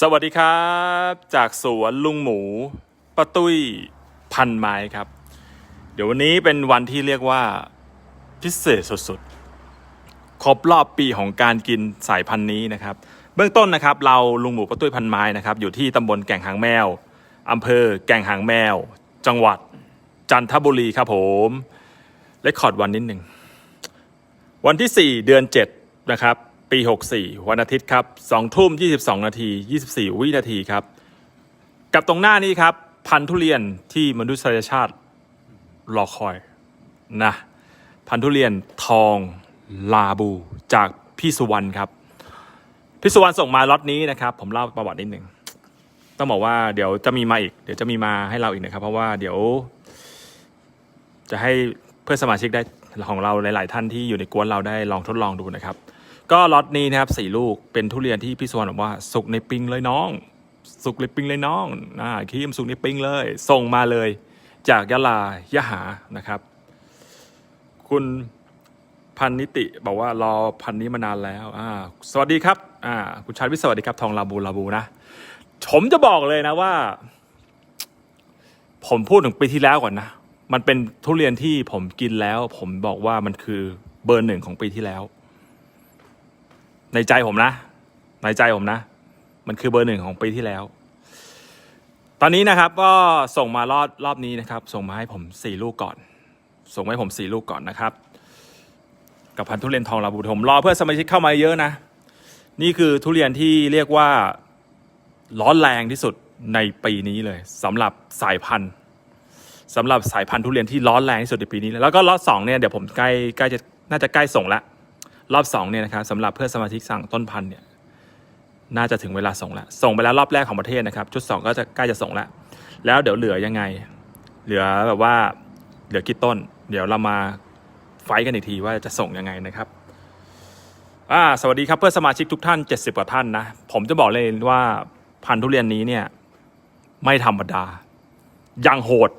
สวัสดีครับ จากสวนลุงหมูป้าตุ้ยพันไม้ครับ เดี๋ยววันนี้เป็นวันที่เรียกว่าพิเศษสุดๆครบรอบปีของการกินสายพันธุ์นี้นะครับ เบื้องต้นนะครับ เราลุงหมูป้าตุ้ยพันไม้นะครับอยู่ที่ตำบลแก่งหางแมวอำเภอแก่งหางแมว จังหวัดจันทบุรีครับผมเลคคอร์ดวันนิดหนึ่งวันที่ 4 เดือน 7 นะครับ ปี 64 วันอาทิตย์ครับ2ทุ่ม 22 นาที 24 วินาทีครับ กับตรงหน้านี้ครับ พันธุเรียนที่มนุษยชาติรอคอยนะพันธุเรียนทองลาบูจากพี่สุวรรณครับพี่สุวรรณส่งมาล็อตนี้นะครับ ผมเล่าประวัตินิดหนึ่งต้องบอกว่าเดี๋ยวจะมีมาอีก เดี๋ยวจะมีมาให้เราอีกนะครับ เพราะว่าเดี๋ยว จะให้เพื่อนสมาชิกได้ของเราหลาย ๆ ท่านที่อยู่ในกวนเราได้ลองทดลองดูนะครับ ก็ล็อตนี้นะครับสี่ลูกเป็นทุเรียนที่พี่สวรรณบอกว่าสุกในปิงเลยน้อง สุกในปิงเลยน้องอ่าครีมสุกในปิงเลย ส่งมาเลย จากยะลายะหานะครับ คุณพันนิติบอกว่ารอพันนี้มานานแล้วอ่าสวัสดีครับอ่าคุณชาญวิสวัสดีครับ ทองลาบูลาบูนะผมจะบอกเลยนะว่า ผมพูดถึงปีที่แล้วก่อนนะมันเป็นทุเรียนที่ผมกินแล้ว ผมบอกว่ามันคือเบอร์หนึ่งของปีที่แล้ว ในใจผมนะ ในใจผมนะ มันคือเบอร์หนึ่งของปีที่แล้ว ตอนนี้นะครับก็ส่งมารอบรอบนี้นะครับ ส่งมาให้ผมสี่ลูกก่อน ส่งมาให้ผมสี่ลูกก่อนนะครับ กับพันธุเรียนทองลาบูผมรอเพื่อสมาชิกเข้ามาเยอะนะ นี่คือทุเรียนที่เรียกว่าร้อนแรงที่สุดในปีนี้เลยสำหรับสายพันธุ์สำหรับสายพันธุ์ทุเรียนที่ร้อนแรงที่สุดในปีนี้ แล้วก็รอบสองเนี่ยเดี๋ยวผมใกล้ใกล้จะน่าจะใกล้ส่งละ รอบสองเนี่ยนะครับสำหรับเพื่อนสมาชิกสั่งต้นพันเนี่ยน่าจะถึงเวลาส่งและส่งไปแล้วรอบแรกของประเทศนะครับ ชุดสองก็จะใกล้จะส่งและแล้วเดี๋ยวเหลือยังไง เหลือแบบว่าเหลือกี่ต้น เดี๋ยวเรามาไฟท์กันอีกทีว่าจะส่งยังไงนะครับอ่าสวัสดีครับเพื่อนสมาชิกทุกท่าน 70 กว่าท่านนะผมจะบอกเลยว่าพันธุ์ทุเรียนนี้เนี่ยไม่ธรรมดายังโหด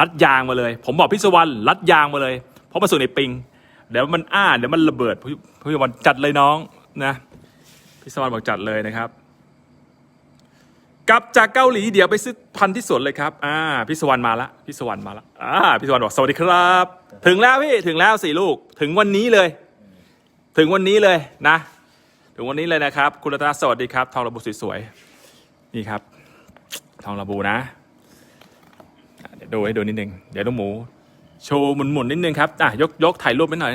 รัดยางมาเลย ผมบอกพี่สวรรณรัดยางมาเลย เพราะมาสู่ในปิง เดี๋ยวมันอ้าเดี๋ยวมันระเบิดพี่พี่สวรรณจัดเลยน้องนะพี่สวรรณบอกจัดเลยนะครับ กลับจากเกาหลีเดี๋ยวไปซื้อพันธุ์ที่สวนเลยครับอ่าพี่สวรรณมาละพี่สวรรณมาละอ่าพี่สวรรณบอกสวัสดีครับ ถึงแล้วพี่ถึงแล้วสี่ลูก ถึงวันนี้เลย ถึงวันนี้เลยนะ ถึงวันนี้เลยนะครับ คุณรัตนสวัสดีครับ ทองระบุสวยๆนี่ครับ ทองระบุนะอะเดี๋ยวดูให้ดูนิดนึง เดี๋ยวลูกหมู โชว์หมุนๆนิดนึงครับอะยกยกถ่ายรูปไปหน่อย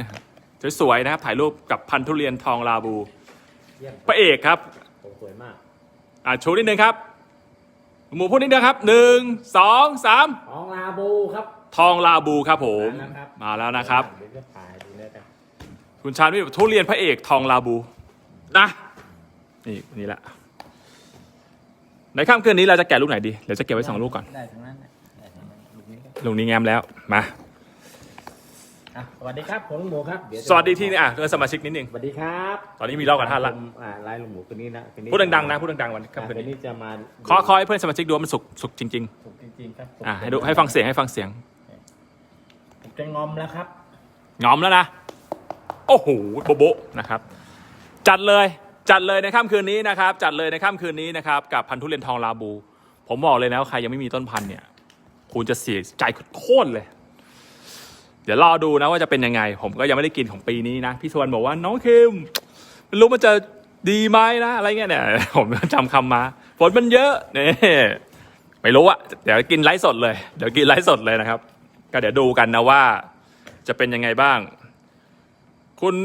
สวยๆนะครับถ่ายรูปกับพันธุ์ทุเรียนทองลาบูเยี่ยมพระเอกครับผมสวยมาก อะโชว์นิดนึงครับลูกหมูพูดนิดนึงครับหนึ่งสองสามทองลาบูครับ ทองลาบูครับผมมาแล้วครับมาแล้วนะครับ เดี๋ยวจะถ่ายดูเลยครับคุณชาญวิทย์บอกทุเรียนพระเอกทองลาบูนะนี่นี่แหละในค่ำคืนนี้เราจะแกะลูกไหนดีเดี๋ยวจะเก็บไว้สองลูกก่อนได้ทั้งนั้นนะได้ทั้งนั้นลูกนี้ครับลูกนี้แง้มแล้วมา อะสวัสดีครับผมลุงหมูครับเดี๋ยวจะสวัสดีที่นี่อะเพื่อนสมาชิกนิดนึง สวัสดีครับตอนนี้มีรอบกับท่านละผมอ่าไลน์ลุงหมูคนนี้นะคนนี้พูดดังๆนะพูดดังๆวันครับค่ำคืนคนนี้นี้จะมาขอขอให้เพื่อนสมาชิกดูว่ามันสุกสุกจริงถูกจริงๆครับๆอะให้ดูให้ฟังเสียงให้ฟังเสียงผมจะงอมแล้วครับงอมแล้วนะ โอ้โหโบะโบะนะครับ จัดเลยจัดเลยในค่ำคืนนี้นะครับ จัดเลยในค่ำคืนนี้นะครับกับพันธุ์ทุเรียนทองลาบู ผมบอกเลยนะว่าใครยังไม่มีต้นพันธุ์เนี่ยคุณจะเสียใจโคตรเลยเดี๋ยวรอดูนะว่าจะเป็นยังไง ผมก็ยังไม่ได้กินของปีนี้นะ พี่สวนบอกว่าน้องคิมไม่รู้มันจะดีไหมนะอะไรเงี้ยเนี่ยผมจำคำมาฝนมันเยอะเนี่ยไม่รู้อะเดี๋ยวกินไลฟ์สดเลย เดี๋ยวกินไลฟ์สดเลยนะครับ ก็เดี๋ยวดูกันนะว่า จะเป็นยังไงบ้าง คุณ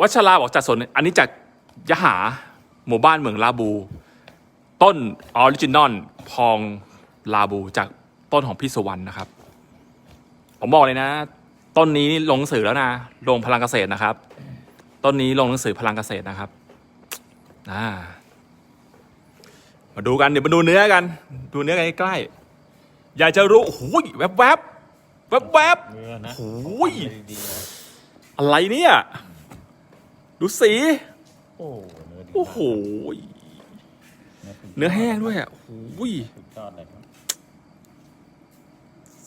วัชราบอกจัดสนอันนี้จากยะหาหมู่บ้านเมืองลาบู ต้นออริจินอลพองลาบูจากต้นของพี่สุวรรณนะครับ ผมบอกเลยนะ ต้นนี้ลงหนังสือแล้วนะลงพลังเกษตรนะครับ ต้นนี้ลงหนังสือพลังเกษตรนะครับอ่ามาดูกันเดี๋ยวมาดูเนื้อกัน ดูเนื้อกันใกล้ๆอยากจะรู้โอ้โหแวบๆแวบๆแวบๆเนื้อนะโอ้ยดีๆนะอะไรเนี่ยดูสีโอ้เนื้อดีโอ้โห มากเนื้อแห้งด้วยอะโอ้ยสุดยอดเลยครับ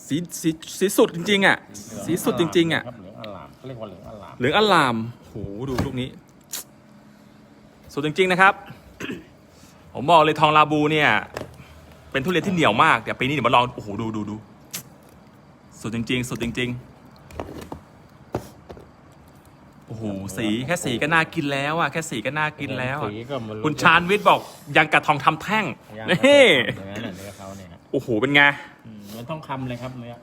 สีสีสีสุดจริงๆอะ สีสุดจริงๆอะครับเหลืองอลามเขาเรียกว่าเหลืองอลามเหลืองอลามโหดูลูกนี้ สุดจริงๆนะครับ ผมบอกเลยทองลาบูเนี่ย เป็นทุเรียนที่เหนียวมากเดี๋ยวปีนี้เดี๋ยวมาลองโอ้โหดูดูดูสุดจริง ๆ สุดจริง ๆ โอ้โหสีแค่สีก็น่ากินแล้วอะแค่สีก็น่ากินแล้วอะสีก็มันคุณชาญวิทย์บอกยังกระทองทำแท่งย่างนี่เนื้อน่ะเนื้อเขาเนี่ยฮะโอ้โหเป็นไง อืมมันต้องคำเลยครับเนื้อ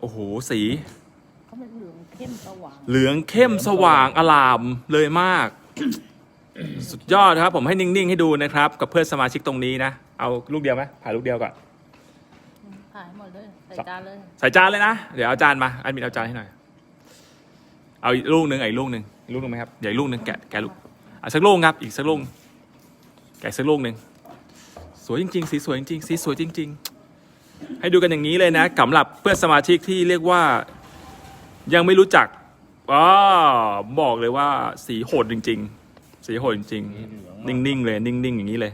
โอ้โหสีเขาเป็นเหลืองเข้มสว่างเหลืองเข้มสว่างอลามเลยมาก สุดยอดครับ ผมให้นิ่ง ๆ ให้ดูนะครับ กับเพื่อนสมาชิกตรงนี้นะ เอาลูกเดียวไหมผ่ายลูกเดียวก่อนขายหมดเลยใส่จานเลยใส่จานเลยนะ เดี๋ยวเอาจานมาอันมินเอาจานให้หน่อย เอาอีกลูกหนึ่งเอาอีกลูกหนึ่งอีกลูกหนึ่งไหมครับเดี๋ยวอีกลูกหนึ่งแกะแกะลูกเอาสักลูกครับอีกสักลูกแกะสักลูกหนึ่งสวยจริงๆสีสวยจริงๆสีสวยจริง ๆ ให้ดูกันอย่างนี้เลยนะสำหรับเพื่อนสมาชิกที่เรียกว่ายังไม่รู้จักอ๋อบอกเลยว่าสีโหดจริง ๆ สีโหดจริงสีเหลืองมากๆนิ่งๆเลย นิ่งๆอย่างนี้เลย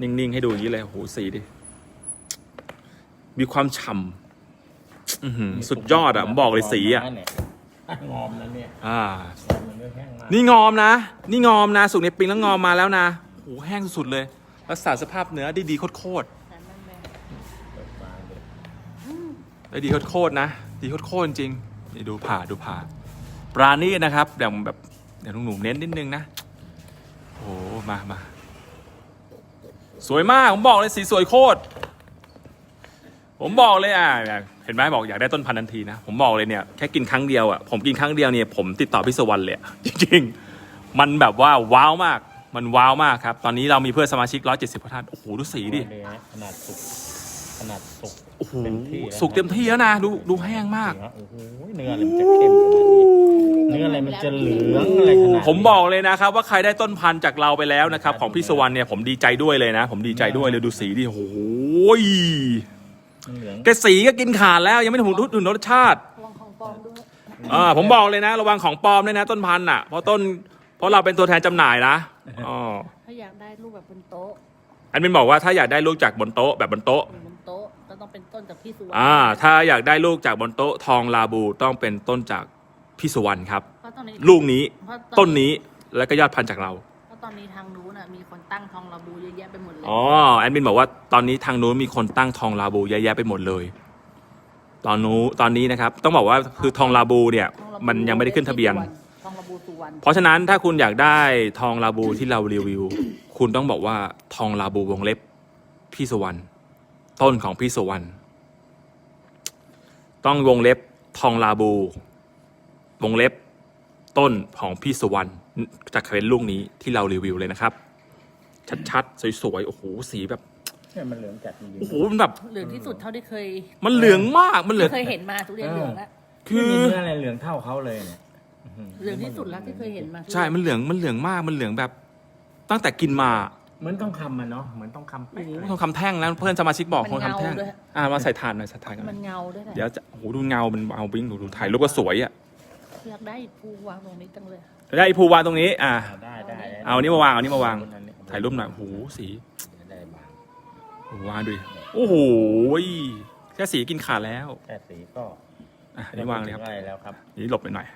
นิ่งๆให้ดูอย่างนี้เลยโอ้โหสีดิมีความฉ่ำอื้อหือสุดยอดอะผมบอกเลยสีอะนั่นแหละงอมนะเนี่ยอ่ามันเนื้อแห้งมากนี่งอมนะ นี่งอมนะสุกในปิงแล้วงอมมาแล้วนะโอ้โหแห้งสุดๆเลย รักษาสภาพเนื้อได้ดีโคตร แต่แม่แม่ เปิดมาเลย ๆ ได้ดีโคตรนะ ดีโคตรจริงนี่ดูผ่าดูผ่าปลานี่นะครับอย่างแบบเดี๋ยวหนุ่มเน้นนิดนึงนะ โอ้มามาสวยมาก ผมบอกเลยสีสวยโคตร ผมบอกเลยอะเห็นไหมบอกอยากได้ต้นพันธุ์ทันทีนะ ผมบอกเลยเนี่ยแค่กินครั้งเดียวอะผมกินครั้งเดียวเนี่ยผมติดต่อพี่สวรรค์เลยจริงๆ มันแบบว่าว้าวมาก มันว้าวมากครับ ตอนนี้เรามีเพื่อนสมาชิก 170กว่าท่าน โอ้โห ดูสีดิขนาดสุกขนาดสุก โอ้โหเต็มที่แล้วนะสุกเต็มที่แล้วนะ ดูดูแห้งมากโอ้โหเนื้ออะไรมันจะเข้มขนาดนี้เนื้ออะไรมันจะเหลืองอะไรขนาดนี้ผมบอกเลยนะครับ ว่าใครได้ต้นพันธุ์จากเราไปแล้วนะครับ ของพี่สวรรค์เนี่ยผมดีใจด้วยเลยนะ ผมดีใจด้วยเลยดูสีดิโอ้โหมันเหลืองแกสีก็กินขาดแล้วยังไม่ถึงรู้ถึงรสชาติ ระวังของปลอมด้วย อ่าผมบอกเลยนะ ระวังของปลอมด้วยนะ ต้นพันธุ์อะเพราะต้นเพราะเราเป็นตัวแทนจำหน่ายนะอ๋อถ้าอยากได้รูปแบบบนโต๊ะ อันเป็นบอกว่าถ้าอยากได้ลูกจากบนโต๊ะแบบบนโต๊ะ เป็นต้นจากพี่สุวรรณอ่า ถ้าอยากได้ลูกจากบนโต๊ะทองลาบูต้องเป็นต้นจากพี่สุวรรณครับ เพราะตอนนี้ลูกนี้เพราะต้นนี้แล้วก็ยอดพันธุ์จากเรา เพราะตอนนี้ทางนู้นน่ะมีคนตั้งทองระบูเยอะแยะไปหมดเลยอ๋อแอดมินบอกว่าตอนนี้ทางนู้นมีคนตั้งทองลาบูเยอะแยะไปหมดเลย ตอนนู้นตอนนี้นะครับ ต้องบอกว่าคือทองลาบูเนี่ย ทองระบูมันยังไม่ได้ขึ้นทะเบียน ทองระบูสุวรรณเพราะฉะนั้นถ้าคุณอยากได้ทองลาบูที่เรารีวิว คุณต้องบอกว่าทองลาบูวงเล็บพี่สุวรรณ ต้นของพี่สุวรรณต้องวงเล็บทองลาบู วงเล็บต้นของพี่สุวรรณจากเป็นลูกนี้ที่เรารีวิวเลยนะครับ ชัดๆ สวยๆ โอ้โห สีแบบเนี่ยมันเหลืองจัดจริงโอ้โหมันแบบ เหลืองที่สุดเท่าที่เคย มันเหลืองมากมันเหลืองที่เคยเห็นมาทุเรียนเหลืองแล้วๆคือไม่มีเนื้ออะไรเหลืองเท่าเขาเลยเนี่ยเหลืองที่สุดแล้วที่เคยเห็นมาใช่ มันเหลือง มันเหลืองมาก มันเหลืองแบบ ตั้งแต่กินมา เหมือนต้องคำมันเนาะเหมือนต้องคำโอ้เป๊ะโหเลยทองคำแท่งแล้วเพื่อนสมาชิกบอกทองคำแท่งอ่ามาใส่ถ่านหน่อยใส่ถ่านกันหน่มัอยนเงาด้วยแหละเดี๋ยวจะโอ้โหดูเงามันเอาวิ่งดูดูถ่ายรูปก็สวยอะอยากได้ภูวางตรงนี้จังเลยได้ไอ้ภูวางตรงนี้ อ่า อ่าได้ได้ได้เอาอันนี้มาวางเอาอันนี้มาวางอันนี้ถ่ายรูปหน่อยโอ้โหสีได้บางโอ้โหวางดูดิโอ้โหแค่สีกินขาดแล้วแค่สีก็อะอันนี้วางเลยครับ ได้แล้วครับ อันนี่หลบไปหน่อย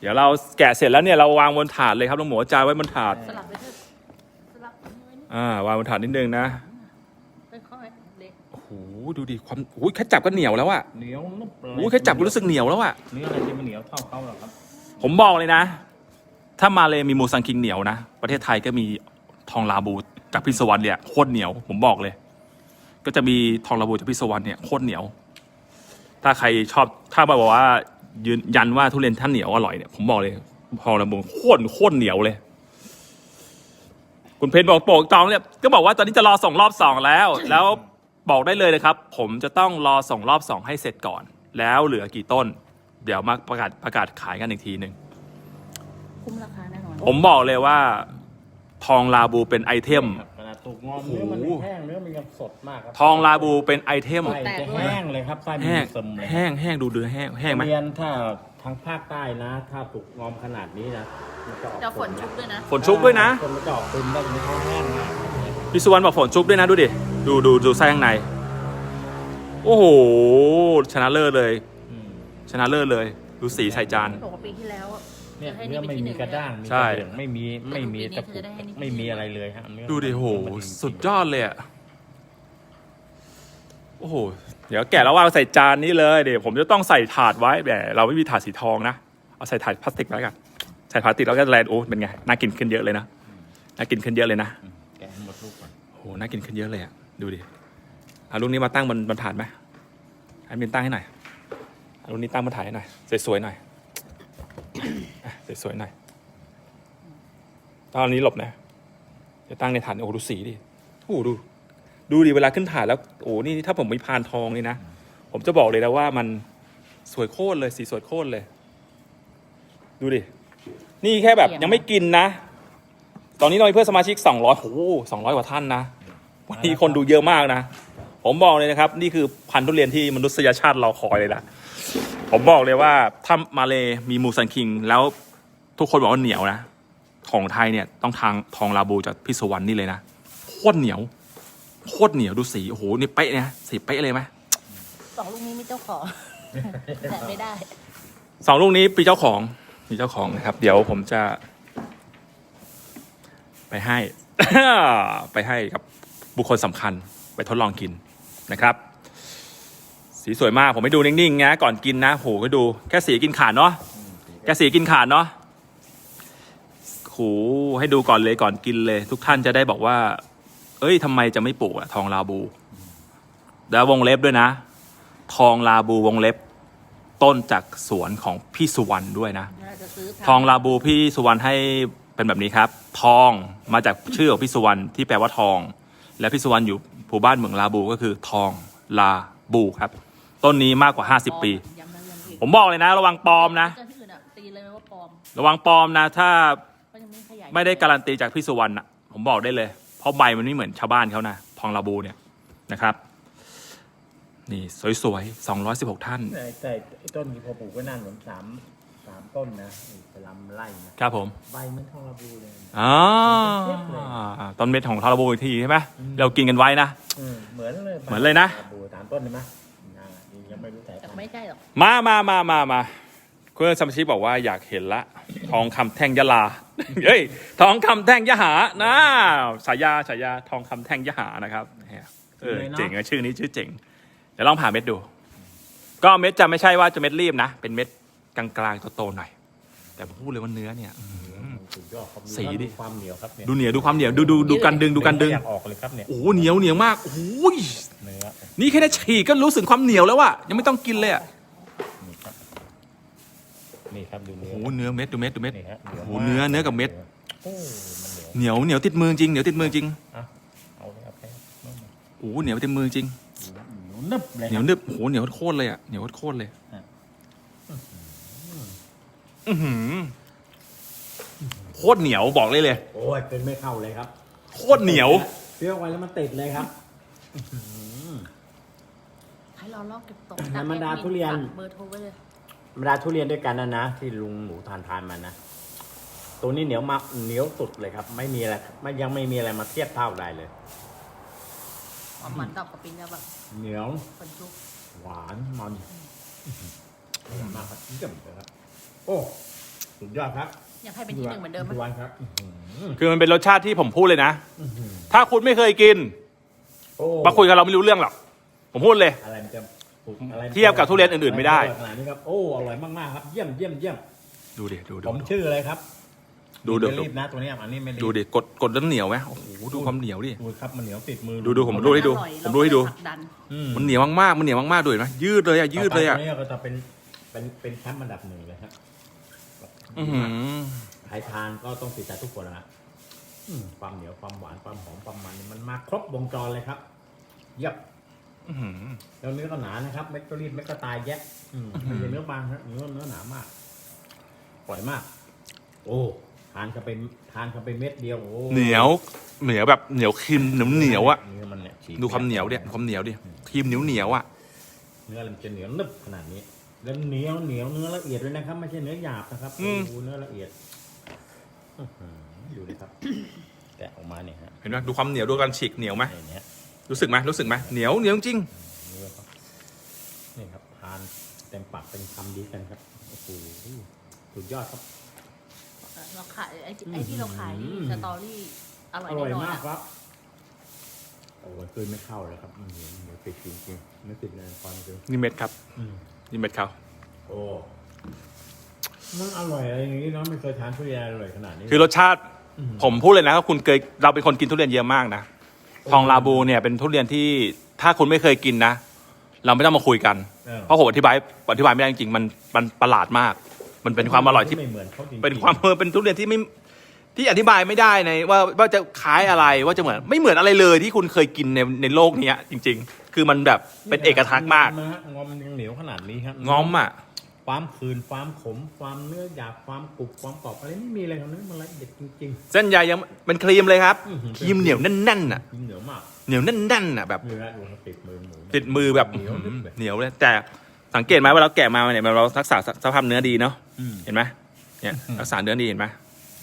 เดี๋ยวเราแกะเสร็จแล้วเนี่ยเราวางบนถาดเลยครับน้องหมูจานไว้บนถาด สลับไปเถอะสลับไปเลยนี่ อ่าวางบนถาดนิดนึงนะค่อยๆเด็กโอ้โหดูดิความโอ้ยแค่จับก็เหนียวแล้วอะเหนียวนุบเลยโอ้ยแค่จับก็รู้สึกเหนียวแล้วอะเนื้ออะไรที่มันเหนียวเท่าเขาหรอครับ ผมบอกเลยนะ ถ้ามาเลยมีมูซังคิงเหนียวนะประเทศไทยก็มีทองลาบูจากพิศวรรณเนี่ยโคตรเหนียว ผมบอกเลย ก็จะมีทองลาบูจากพิศวรรณเนี่ยโคตรเหนียว ถ้าใครชอบถ้าบอกว่ายืนยันว่าทุเรียนท่านเหนียวอร่อยเนี่ยผมบอกเลยทองลาบูโคตรโคตรเหนียวเลย คุณเพนบอกโปกตองเนี่ยก็บอกว่าตอนนี้จะรอส่งรอบสองแล้ว แล้วบอกได้เลยนะครับ ผมจะต้องรอส่งรอบสองให้เสร็จก่อน แล้วเหลือกี่ต้น เดี๋ยวมาประกาศประกาศขายกันอีกทีหนึ่งคุ้มราคาแน่นอนผมบอกเลยว่า ทองลาบูเป็นไอเทมครับขนาดถูกงอมเนื้อมันโอ้โห แห้งเนื้อมันยังสดมากครัทองลาบูเป็นไอเทม ไส้จะแห้งเลยครับไส้มันแห้งซึมเลยแห้งแห้งดูเดือแห้งแห้งไหม เรียนถ้า ทางภาคใต้นะ ถ้าถูกงอมขนาดนี้นะมันจะออกจะฝนชุบด้วยนะ ฝนชุบด้วยนะคนมันจะออกเป็นแบบนี้เขาแห้งมากพี่สุวรรณบอกฝนชุบด้วยนะดูดิดูดูดูไส้ข้างใน โอ้โหชนะเลิศเลย อืมชนะเลิศเลย ดูสีใส่จาน บอกว่าปีที่แล้วอะ เนี่ยเนื้อไม่มีกระด้างมีใช่ กระเดื่องไม่มีไม่มีตะปุกไม่มีอะไรเลยฮะเนื้อดูดิโห มันจริงๆ สุดยอดเลยอะโอ้โหเดี๋ยวแกะแล้ววางใส่จานนี้เลยเดี๋ยวผมจะต้องใส่ถาดไว้แหมเราไม่มีถาดสีทองนะเอาใส่ถาดพลาสติกไว้กันใส่พลาสติกแล้วก็แลนโอ้เป็นไงน่ากินขึ้นเยอะเลยนะน่ากินขึ้นเยอะเลยนะอืมแกะให้หมดลูกก่อนโอ้โหน่ากินขึ้นเยอะเลยอะดูดิเอาลูกนี้มาตั้งบนบนถาดไหมแอดมินตั้งให้หน่อยเอาลูกนี้ตั้งบนถาดให้หน่อยสวยๆหน่อยอะสวยๆหน่อยตอนนี้หลบนะจะตั้งในถาดโอ้โหดูสีดิโอ้โหดู ดูดิเวลาขึ้นถาดแล้วโอ้โหนี่ถ้าผมมีพานทองนี่นะ ผมจะบอกเลยนะว่ามันสวยโคตรเลยสีสวยโคตรเลย ดูดิ นี่แค่แบบยังไม่กินนะ ตอนนี้เรามีเพื่อนสมาชิก200โอ้โห200กว่าท่านนะ วันนี้คนดูเยอะมากนะ ผมบอกเลยนะครับ นี่คือพันธุ์ทุเรียนที่มนุษยชาติเราคอยเลยนะผมบอกเลยว่าถ้ามาเลมีมูซันคิง แล้วทุกคนบอกว่าเหนียวนะ ของไทยเนี่ยต้องทางทองลาบูจากพี่สุวรรณนี่เลยนะโคตรเหนียว โคตรเหนียวดูสี โอ้โห นี่เป๊ะเนี่ยสีเป๊ะเลยไหมสองลูกนี้มีเจ้าของ แต่ไม่ได้ สองลูกนี้ปีเจ้าของมีเจ้าของนะครับ เดี๋ยวผมจะ ไปให้ ไปให้กับบุคคลสำคัญไปทดลองกินนะครับ สีสวยมากผมไม่ดูนิ่งๆนะก่อนกินนะโหก็ดูแค่สีกินขาดเนาะแกสีกินขาดเนาะโหให้ดูก่อนเลยก่อนกินเลย ทุกท่านจะได้บอกว่า เอ้ยทำไมจะไม่ปลูกอะทองลาบูแล้ววงเล็บด้วยนะ ทองลาบูวงเล็บ ต้นจากสวนของพี่สุวรรณด้วยนะ น่าจะซื้อทองลาบูพี่สุวรรณให้เป็นแบบนี้ครับ ทองมาจากชื่อของพี่สุวรรณที่แปลว่าทอง และพี่สุวรรณอยู่ผู้บ้านเมืองลาบูก็คือทองลาบูครับ ต้นนี้มากกว่า 50 ปี ย้ำแล้วย้ำอีกผมบอกเลยนะ ระวังปลอมนะ เจอที่อื่นอะตีเลยว่าปลอมระวังปลอมนะ ถ้าก็ยังไม่ขยายไม่ได้การันตีจากพี่สุวรรณอะผมบอกได้เลยเพ ราะใบมันไม่เหมือนชาวบ้านเขานะทองลาบูเนี่ยนะครับ นี่สวยๆ216ท่าน แต่แต่ไอ้ต้นที่พอปลูกไว้นานเหมือนสามสามต้นนะนี่ไปลำไล่นะครับผมใบเหมือนทองระบูเลยอ๋อต้นเม็ดของทองลาบูอีกทีใช่ไหมเรากินกันไว้นะ อืมเหมือนเลยเหมือนเลยนะระบูสามต้นเลยไหมอ่ายังไม่รู้แต่แต่ไม่ใช่หรอก มามามามามา เพื่อนสมาชิกบอกว่าอยากเห็นละ ทองคำแท่งยะลาเฮ้ยทองคำแท่งยะหานะฉายาฉายาทองคำแท่งยะหานะครับเออเจ๋งอะชื่อนี้ชื่อเจ๋งเดี๋ยวลองผ่าเม็ดดู ก็เม็ดจะไม่ใช่ว่าจะเม็ดรีบนะ เป็นเม็ดกลางๆโตๆหน่อย แต่ผมพูดเลยว่าเนื้อเนี่ยสุดยอดครับสีดิความเหนียวครับเนี่ยดูเหนียวดูความเหนียวดูดูดูการดึงดูการดึงอยากออกเลยครับเนี่ยโอ้โหเหนียวเหนียวมากโอ้ยเนื้อนี่แค่ได้ฉีกก็รู้สึกความเหนียวแล้วอะยังไม่ต้องกินเลยอะนี่ครับ นี่ครับดูโอ้เนื้โหเนื้อเม็ดดูเม็ดดูเม็ด นี่ฮะโอ้โหเนื้อเนื้อกับเม็ด โอ้มันเหนียวเหนียวเหนียวติดมือจริงเหนียวติดมือจริงเอาเอาเลยเอาไปเอามาโอ้โหเหนียวติดมือจริงเหนียวนึบเลยเหนียวนึบโอ้โหเหนียวโคตรเลยอะเหนียวโคตรเลยอื้อหือโคตรเหนียวบอกเลยเลย โอ้ยเป็นไม่เข้าเลยครับโคตรเหนียว เปรี้ยวไว้แล้วมันติดเลยครับ ให้เราลอกเก็บตกธรรมดาทุเรียน ฝากเบอร์โทรไว้เลย ธรรมดาทุเรียนด้วยกันนะนะที่ลุงหนูทานทานมานะตัวนี้เหนียวมากเหนียวสุดเลยครับ ไม่มีอะไรไม่ยังไม่มีอะไรมาเทียบเท่าได้เลยความหวานตอบกับปินแล้วแบบเหนียวคนชุกหวานมันอร่อยมากครับเยี่ยมเลยครับโอ้สุดยอดครับอยากให้เป็นที่หนึ่งเหมือนเดิมไหมทุกวันครับอื้อหือคือมันเป็นรสชาติที่ผมพูดเลยนะอื้อหือถ้าคุณไม่เคยกินโอ้มาคุยกับเราไม่รู้เรื่องหรอกผมพูดเลยอะไรมันจะ ปลูกอะไรเทียบกับทุเรียนอื่นๆไม่ได้ ขนาดนี้ครับโอ้อร่อยมากๆครับเยี่ยมเยี่ยมเยี่ยมดูดิดูดูผมชื่ออะไรครับดูดูไม่ดูรีบนะตัวเนี้ยอันนี้ไม่รีบดูดิกดกดแล้วเหนียวไหมโอ้โหดูความเหนียวดิดูครับมันเหนียวติดมือดูดูผมดูให้ดูอร่อยผมดูให้ดู เราก็เลยผลักดันอืมันเหนียวมากๆมันเหนียวมากๆดูเห็นไหมยืดเลยอะยืดเลยอะต่ไปตัวนี้ก็จะเป็นเป็นเป็นแชมป์อันดับหนึ่งเลยครับอื้อหือใครทานก็ต้องติดใจทุกคนนะอืมความเหนียวความหวานความหอมความมันนี่มันมาครบวงจรเลยครับเยี่ยม อื้อหือแล้วเนื้อก็หนานะครับเม็ดก็รีดเม็ดก็ตายแยะอืมไม่ใช่เนื้อบางครับเนื้อเนื้อหนามากปล่อยมาก โอ้ทานเข้าไปทานเข้าไปเม็ดเดียวโอ้เหนียว เหนียวแบบเหนียวครีมเหนียวเหนียวอะ เนื้อมันเนี่ยฉีกดูความเหนียวเนี่ยความเหนียวดิครีมเหนียวเหนียวอะ เนื้อมันจะเหนียวนึบขนาดนี้ แล้วเหนียวเหนียวเนื้อละเอียดด้วยนะครับไม่ใช่เนื้อหยาบนะครับอืมโอ้เนื้อละเอียดอื้อหือดูเลยครับ แกะออกมาเนี่ยฮะเห็นไหมดูความเหนียวดูการฉีกเหนียวไหม อย่างเนี้ย รู้สึกไหมรู้สึกไหมเหนียวเหนียวจริงเนื้อครับนี่ครับทานเต็มปากเต็มคำดีกันครับโอ้โหสุดยอดครับ เราขายไอ้ที่ไอ้ที่เราขายนี่อืมสตอรี่อร่อยอร่อยแน่นอนมากอะครับ โอ้ยคืนไม่เข้าเลยครับอืมเดี๋ยวติดจริงๆไม่ติดเลยความจริงนี่เม็ดครับอืม นี่เม็ดเขาโอ้มันอร่อยอะไรอย่างนี้เนาะไม่เคยทานทุเรียนอร่อยขนาดนี้คือรสชาติอืมผมพูดเลยนะว่าคุณเคยเราเป็นคนกินทุเรียนเยอะมากนะ ทองลาบูเนี่ยเป็นทุเรียนที่ถ้าคุณไม่เคยกินนะ เราไม่ต้องมาคุยกัน เออ เพราะผมอธิบายอธิบายไม่ได้จริงๆมันมันประหลาดมาก มันเป็นความอร่อยที่ ไม่เหมือนเขาจริงๆเป็นความเออเป็นทุเรียนที่ไม่ที่อธิบายไม่ได้ในว่าว่าจะคล้ายอะไรว่าจะเหมือนไม่เหมือนอะไรเลยที่คุณเคยกินในในโลกเนี้ยจริง ๆ คือมันแบบเป็นเอกลักษณ์มากนะฮะงอมยังเหนียวขนาดนี้ครับ ง้อมอะ ความคืนความขม ความเนื้อหยาบความกรุบความกรอบอะไรไม่มีอะไรครับนั้นมันละเอียดจริง เส้นใยยังเป็นครีมเลยครับอื้อหือ ครีมเหนียวแน่นๆอะๆเหนียวมากเหนียวแน่นๆอะแบบนี่ฮะดูครับติดมือหมู ติดมือแบบเหนียวนึบเลย เหนียวเลยแต่สังเกตไหมว่าเราแกะมาเนี่ยเรารักษาสภาพเนื้อดีเนาะอืมเห็นไหมเนี่ยรักษาเนื้อดีเห็นไหม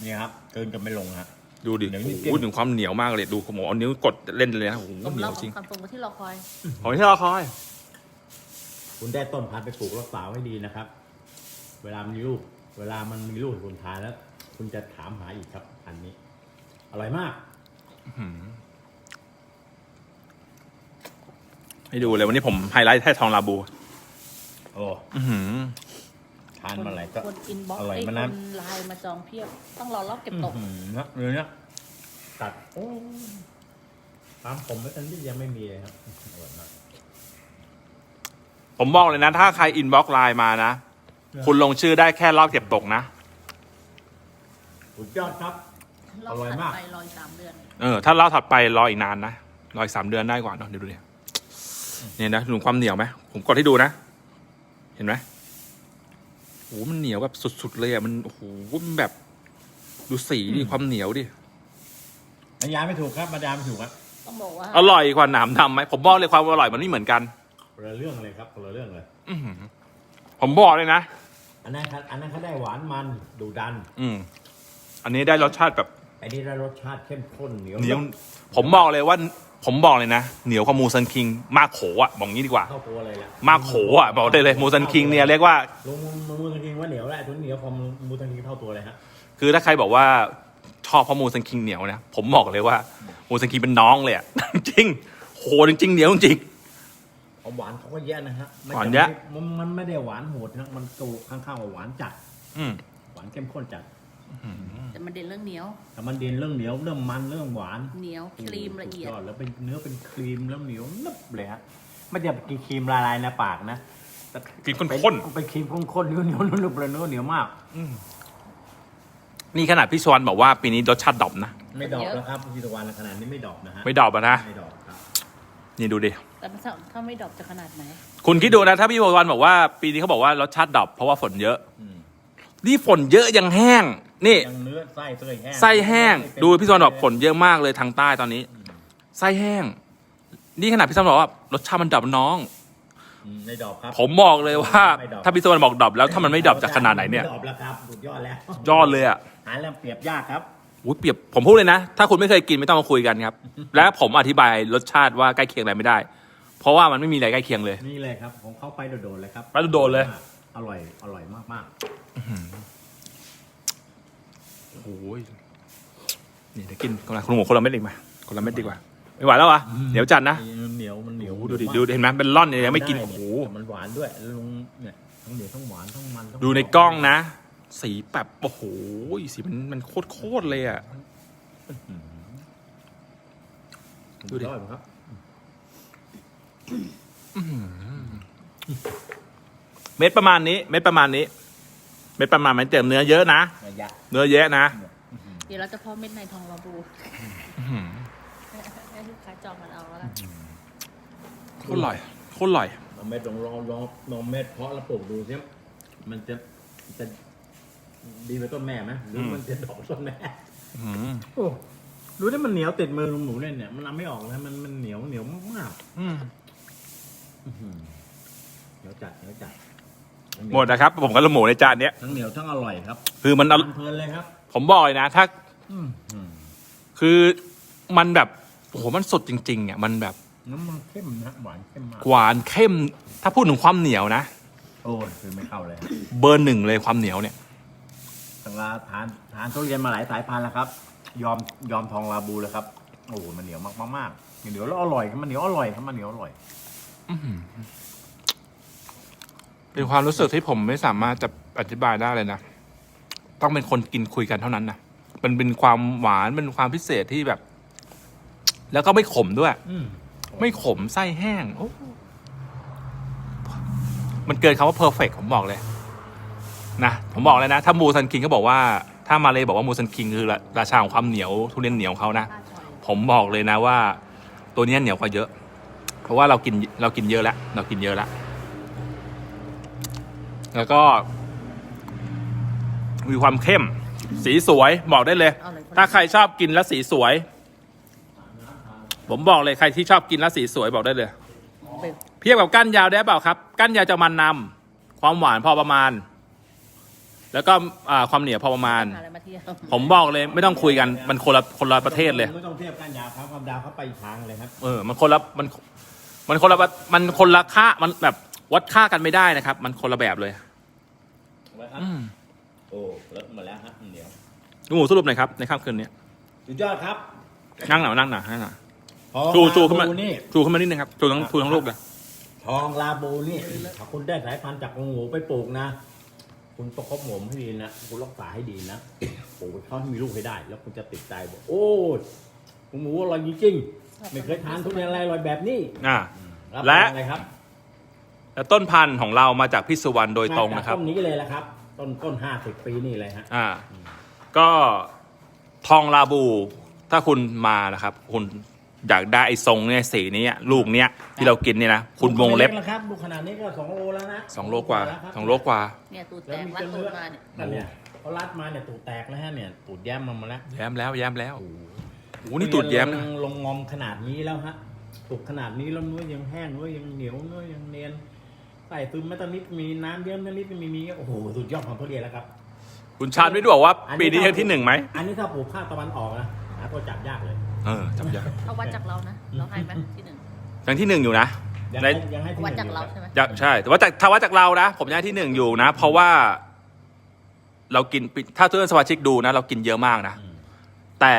นี่ครับเกินกันไม่ลงฮะ ดูดิเหนียวโอ้นิดโหเดียวถึงความเหนียวมากเลยดูผมเอานิ้วกดเล่นเลยนะโอ้โหสมเหนียเราวจริงคำตรงกับที่เราคอย ของที่เราคอย คุณได้ต้นพันธุ์ไปปลูกรักษาไว้ดีนะครับ เวลามันมีลูก เวลามันมีลูกคุณทานแล้ว คุณจะถามหาอีกครับ อันนี้ อร่อยมาก ให้ดูเลยวันนี้ผมไฮไลท์แค่ทองลาบู โอ้อื้อหือ ทานมาหลายก็ คนอินบ็อกอซ์ร่อยไอ้มาคนะนไลน์มาจองเพียบ ต้องรอรอบเก็บตก อื้อหือนะเนื้อเนี่ยตัดโอ้ความผมไม่ทันที่ยังไม่มีเลยครับอร่อยมาก ผมบอกเลยนะ ถ้าใครอินบ็อกไลน์มานะ คุณลงชื่อได้แค่รอบเก็บตกนะ สุดยอดครับ รอบอร่อยถัดมากไปรออีกสามเดือนเออ ถ้ารอบถัดไปรออีกนานนะรออีกสามเดือนได้กว่าเนอะเดี๋ยวดูดิเนี่ยนะดูความเหนียวไหมผมกดให้ดูนะ เห็นไหมโอ้โหมันเหนียวแบบสุดๆเลยอะมันโอ้โหมันแบบ ดูสีดิความเหนียวดิบรรยายไม่ถูกครับบรรยายไม่ถูกครับต้องบอกว่า อร่อยกว่าหนามดำไหมผมบอกเลยความอร่อยมันไม่เหมือนกัน คนละเรื่องเลยครับคนละเรื่องเลยอื้อหือผมบอกเลยนะ อันนั้นครับอันนั้นเขาได้หวานมันดูดันอืม อันนี้ได้รสชาติแบบอันนี้ได้รสชาติเข้มข้นเหนียวเหนียวผมบอกเลยว่า ผมบอกเลยนะเหนียวกว่ามูซันคิง มากโขอะบอกงี้ดีกว่าเข้าตัวเลยแหละมากโขอะบอกได้เลยมูซันคิงเนี่ยเรียกว่าลุงมูซันคิงว่าเหนียวแล้วไอ้ตัวเหนียวของมูซันคิงเท่าตัวเลยฮะคือถ้าใครบอกว่าชอบเพราะมูซันคิงเหนียวนะผมบอกเลยว่ามูซันคิงเป็นน้องเลยอะจริงโหจริงๆเหนียวจริง เอาหวานเขาก็แย่นะฮะไม่หวานแยะมันมันไม่ได้หวานโหดนะมันตูข้างๆว่าหวานจัด อืมหวานเข้มข้นจัด แต่มันเด่นเรื่องเหนียว แต่มันเด่นเรื่องเหนียวเรื่องมันเรื่องหวานเหนียวครีมละเอียด สุดแล้วเป็นเนื้อเป็นครีมแล้วเหนียวนึบเลยฮะไม่ใช่กินครีมละลายในปากนะแต่กินเป็นข้นเป็นครีมข้นๆเนื้อเหนียวนึบๆเลยเนื้อเหนียวมาก ๆนี่ขนาดพี่ชวนบอกว่าปีนี้รสชาติดรอปนะ ไม่ดอกแล้วครับพี่ตะวันขนาดนี้ไม่ดอกนะฮะไม่ดรอปอะนะ ไม่ดอกครับ นี่ดูดิ แต่ถ้าถ้าไม่ดรอปจะขนาดไหน คุณคิดดูนะ ถ้าพี่โพวันบอกว่า ปีนี้เขาบอกว่ารสชาติดรอปเพราะว่าฝนเยอะอืมนี่ฝนเยอะยังแห้ง นี่ ยังเนื้อไส้เส้ยแห้งไส้แห้ง ดูพี่ชวนบอกฝนเยอะมากเลยทางใต้ตอนนี้ ไส้แห้ง นี่ขนาดพี่ชวนบอกว่ารสชาติมันดรอปน้องอืมไม่ดอกครับ ผมบอกเลยว่าไม่ดรอปถ้าพี่ชวนบอกดรอปแล้วถ้ามันไม่ดรอปจะขนาดไหนเนี่ยม่ดอกแล้วครับสุดยอดแล้ว ยอดเลยอะหาแล้วเปรียบยากครับ อุ้ยเปรียบผมพูดเลยนะ ถ้าคุณไม่เคยกินไม่ต้องมาคุยกันครับ และผมอธิบายรสชาติว่าใกล้เคียงอะไรไม่ได้ เพราะว่ามันไม่มีอะไรใกล้เคียงเลย นี่เลยครับของเขาไปโดดๆเลยครับไปโดดๆเลย อร่อยอร่อยมากโอ้ยนี่เดี๋ยวกินคนละคุณหมูคนละเม็ดดีกว่าคนละเม็ดดีกว่า ไม่ไหวแล้ววะเดี๋ยวจัดนะๆมันเหนียวมันเหนียวโอ้โหดูดิดูดิเห็นไหมเป็นร่อนเนี่ยยังไม่กินด้โอ้โหแต่มันหวานด้วยลุงเนี่ยทั้งเหนียวทั้งหวานทั้งมันทั้ดูในกล้องนะ สีแบบโอ้โหสีมันมันโคตรโคตรเลยอะดูดิสุยอครับเม็ดประมาณนี้ เม็ดประมาณนี้ เม็ดประมาณมันเติมเนื้อเยอะนะระยะเนื้อเยอะนะเดี๋ยวเราจะเพาะเม็ดในทองลาบูอื้อหือให้ลูกค้าจองกันเอาแล้วกันโคตรอร่อยโคตรอร่อยเอาเม็ดลองลองลองลองเม็ดเพาะแล้วปลูกดูสิมันจะจะ ดีไปต้นแม่ไหมหรืออมมันจะดอกต้นแม่อื้อหือโอ้รู้ได้มันเหนียวติดมือลุงหนูเนี่ยเนี่ยมันเอาไม่ออกนะมันมันเหนียวเหนียวมากอืมๆอื้อหือเหนียวจัดเหนียวจัดหมดนะครับ ผมก็ละหมูในจานเนี้ยทั้งเหนียวทั้งอร่อยครับคือมันอร่อยเพลินเลยครับ ผมบอกเลยนะ ถ้าอืมอืมคือมันแบบโอ้โหมันสดจริงๆอะมันแบบน้ำมันเข้มนะหวานเข้มมากหวานเข้ม ถ้าพูดถึงความเหนียวนะ โอ้ยคือไม่เข้าเลยฮะเบอร์หนึ่งเลยความเหนียวเนี่ย ตั้งแต่ทานทานทุเรียนมาหลายสายพันธุ์แล้วครับ ยอมยอมทองลาบูเลยครับ โอ้โหมันเหนียวมากมากๆเหนียวแล้วอร่อยครับมันเหนียวอร่อยครับมันเหนียวอร่อย เป็นความรู้สึกที่ผมไม่สามารถจะอธิบายได้เลยนะ ต้องเป็นคนกินคุยกันเท่านั้นนะมันเป็นความหวานเป็นความพิเศษที่แบบ แล้วก็ไม่ขมด้วย อืมไม่ขมไส้แห้งโอ้มันเกินคำว่า perfect ผมบอกเลย นะผมบอกเลยนะ ถ้ามูซันคิงเขาบอกว่าถ้ามาเลยบอกว่ามูซันคิงคือราชาของความเหนียวทุเรียนเหนียวของเขานะ ผมบอกเลยนะว่า ตัวเนี้เหนียวกว่าเยอะ เพราะว่าเรากินเรากินเยอะแล้วเรากินเยอะแล้วแล้วก็ มีความเข้ม สีสวยบอกได้เลย ถ้าใครชอบกินแล้วสีสวย ผมบอกเลยใครที่ชอบกินแล้วสีสวยบอกได้เลยเทียบกับก้านยาวได้เปล่าครับ ก้านยาวจะมันนำความหวานพอประมาณ แล้วก็อ่าความเหนียวพอประมาณหาอะไรมาเที่ยวผมบอกเลยไม่ต้องคุยกันมันคนละคนละประเทศเลย ไม่ต้องเทียบกันยาวครับความดาวเขาไปอีกทางเลยครับเออ มันคนละมัน มันคนละมันคนละค่า มันแบบวัดค่ากันไม่ได้นะครับ มันคนละแบบเลยอืมโอ้เลอะหมาแล้วฮะเหนียวลุงหมูสรุปหน่อยครับในค่ำคืนนี้สุดยอดครับนั่งหน่อยนั่งหน่อยนั่งหน่อยทองชูชูขึ้นมาลบูนี่ชูขึ้นมานิดนึงครับชูทั้งชูทั้งลูกเลย ทองลาบูนี่ถ้าคุณได้สายพันธุ์จากองหมูไปปลูกนะ คุณประคบหมให้ดีนะ คุณรักษาให้ดีนะปลูกเขาให้มีลูกให้ได้ แล้วคุณจะติดใจบอกโอ้องหมูอร่อยจริงๆไม่เคยทานทุเรียนอะไรอร่อยแบบนี้อ่า รับและรองเลยครับแล้วต้นพันธุ์ของเรามาจากพี่สุวรรณโดยตรงนะครับมาจากต้นนี้เลยละครับ ต้นต้นห้าสิบปีนี่เลยฮะ อ่า ก็ทองลาบู ถ้าคุณมานะครับ คุณ อยากได้ไอ้ทรงเนี่ยสีนี้ลูกเนี้ยที่เรากินเนี่ยนะคุณวงเล็บแล้วครับลูกขนาดนี้ก็สองโลแล้วนะสองโลกว่าแล้วครับสองโลกว่า เนี่ยตูดแตแล้วกมีรัดจะตูเลืดอกมาเนี่ยนั่นเนี่ยเขารัดมาเนี่ยตูดแตกแล้วฮะเนี่ยตูดแย้มมามาแล้วแย้มแล้วแย้มแล้วโอ้โหนี่ตูดแย้มนะลงลงงอมขนาดนี้แล้วฮะสุกขนาดนี้แล้วเนื้อยังแห้งเนื้อยังเหนียวเนื้อยังเนียนใส่ซึมไม่ตอนนิดมีน้ำเยิ้มนิดไม่มีโอ้โหสุดยอดของทุเรียนแล้วครับคุณชาญไม่ได้บอกว่าปีนี้ยังที่หนึ่งไหมอันนี้ถ้าปลูกภาคตะวันออกนะหาตัวจับยากเลย เออจำยากเขาวัดจากเรานะ เราให้ไหมที่หนึ่งยังที่หนึ่งอยู่นะ ยังในให้ยังให้ที่หวัดนึ่งจากอยู่เราครับใช่ไหมอยากใช่ แต่ว่าจากถ้าว่าจากเรานะ ผมยังให้ที่หนึ่งอยู่นะ เพราะว่า เรากินปีถ้าเพื่อนสมาชิกดูนะ เรากินเยอะมากนะ อืมแต่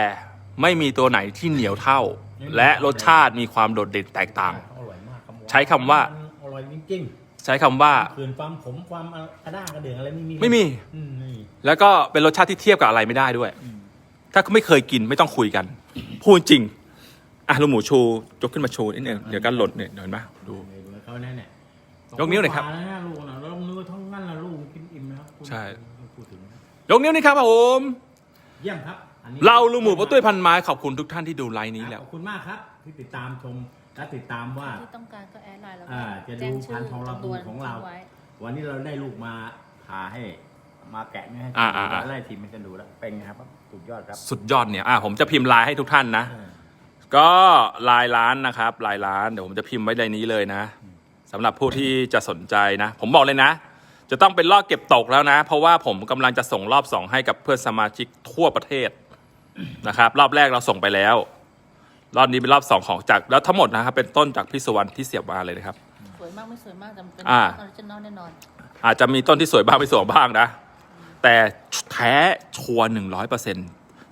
ไม่มีตัวไหนที่เหนียวเท่าไม่มีและรสชาติมีความโดดเด่นแตกต่าง อร่อยมากรับใช้คำว่า อร่อยจริงใช้คำว่า ๆคืนความขมความกระด้างกระเดื่องอะไรไม่มีไม่มี อืมไม่มีแล้วก็เป็นรสชาติที่เทียบกับอะไรไม่ได้ด้วย ถ้าไม่เคยกินไม่ต้องคุยกัน พูดจริง อะลุงหมูชูยกขึ้นมาชูนิดนึงเดี๋ยวกันหล่นเนี่ยเห็นไหมดูดูเขาแน่เนี่ยยกนิ้วหน่อยครับสงโลกว่าแล้วนะลูกนะแล้วเนื้อทั้งนั้นละลูกกินอิ่มนะครับคุณใช่ พูดถึงนะยกนิ้วนี่ครับผม เยี่ยมครับอันนี้เราลุงหมูป้าตุ้ยพันไม้ขอบคุณทุกท่านที่ดูไลน์นี้แล้ว ขอบคุณมากครับ ที่ติดตามชมและติดตามว่า ที่ต้องการก็แอดไลน์เราอ่าจะดูแจ้งชื่พันธุ์ทองระบุจำนวนของเราไว้ วันนี้เราได้ลูกมาพาให้ มาแกะเนี่ยให้อ่าอ่าอ่า ไล่ทีมให้กันดูแล้ว เป็นไงครับสุดยอดครับ สุดยอดเนี่ยอะผมจะพิมพ์ไลน์ให้ทุกท่านนะ ก็ลายร้านนะครับลายร้านเดี๋ยวผมจะพิมพ์ไว้ในนี้เลยนะสำหรับผู้ที่จะสนใจนะ ผมบอกเลยนะ จะต้องเป็นรอบเก็บตกแล้วนะ เพราะว่าผมกำลังจะส่งรอบสองให้กับเพื่อนสมาชิกทั่วประเทศนะครับ รอบแรกเราส่งไปแล้ว รอบนี้เป็นรอบสองของจากแล้วทั้งหมดนะครับ เป็นต้นจากพี่สุวรรณที่เสียบมาเลยนะครับ สวยมากไม่สวยมากแต่มันเป็นอ่าออริจินอลแน่นอนอาจจะมีต้นที่สวยบ้างไม่สวยบ้างนะ แต่แท้ชัวหนึ่งร้อยเปอร์เซ็น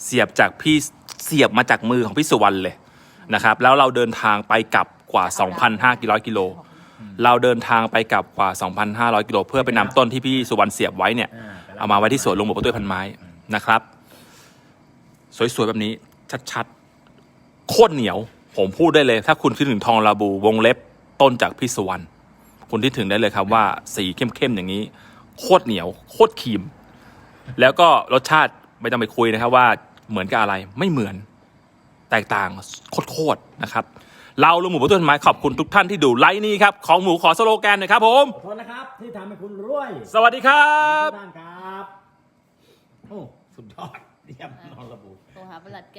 เสียบจากพี่เสียบมาจากมือของพี่สุวรรณเลยนะครับ แล้วเราเดินทางไปกลับกว่า 2,500กิโลกิโลเราเดินทางไปกลับกว่า 2,500 กิโล เพื่อไปนำต้นที่พี่สุวรรณเสียบไว้เนี่ย เอามาไว้ที่สวนลุงหมูประตุ้ยพันไม้นะครับ สวยๆ แบบนี้ชัดๆ โคตรเหนียว ผมพูดได้เลย ถ้าคุณคิดถึงทองลาบูวงเล็บต้นจากพี่สุวรรณคุณที่ถึงได้เลยครับว่าสีเข้มๆอย่างนี้ โคตรเหนียว โคตรครีม แล้วก็รสชาติไม่ต้องไปคุยนะครับว่าเหมือนกับอะไรไม่เหมือนแตกต่างโคตรๆนะครับ เราลุงหมูประตุ้ยพันไม้ขอบคุณทุกท่านที่ดูไลฟ์นี้ครับ ของหมูขอสโลแกนหน่อยครับผม ขอโทษนะครับ ที่ทำให้คุณรวยสวัสดีครับ ทุกท่านครับ โอ้ สุดยอดเยี่ยมนอนระบุ โทรหาประหลัดแก